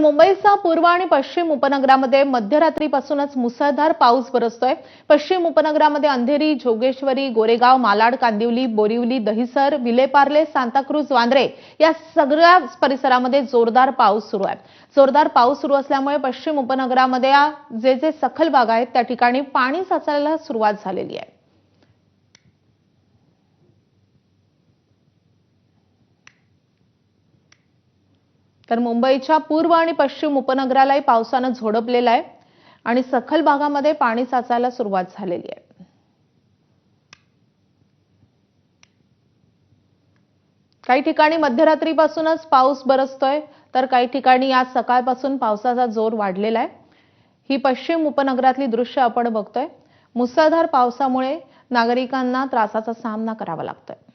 मुंबईचा पूर्व आणि पश्चिम उपनगरामध्ये मध्यरात्रीपासूनच मुसळधार पाऊस बरसतोय. पश्चिम उपनगरामध्ये अंधेरी जोगेश्वरी गोरेगाव मालाड कांदिवली बोरिवली दहिसर विलेपार्ले सांताक्रूज वांद्रे या सगळ्या परिसरामध्ये जोरदार पाऊस सुरू आहे. जोरदार पाऊस सुरू असल्यामुळे पश्चिम उपनगरामध्ये जे जे सखल भाग आहेत त्या ठिकाणी पाणी साचायला सुरुवात झालेली आहे. तर मुंबईच्या पूर्व आणि पश्चिम उपनगरालाही पावसानं झोडपलेलं आहे आणि सखल भागामध्ये पाणी साचायला सुरुवात झालेली आहे. काही ठिकाणी मध्यरात्रीपासूनच पाऊस बरसतोय तर काही ठिकाणी आज सकाळपासून पावसाचा जोर वाढलेला आहे. ही पश्चिम उपनगरातली दृश्य आपण बघतोय. मुसळधार पावसामुळे नागरिकांना त्रासाचा सामना करावा लागतोय.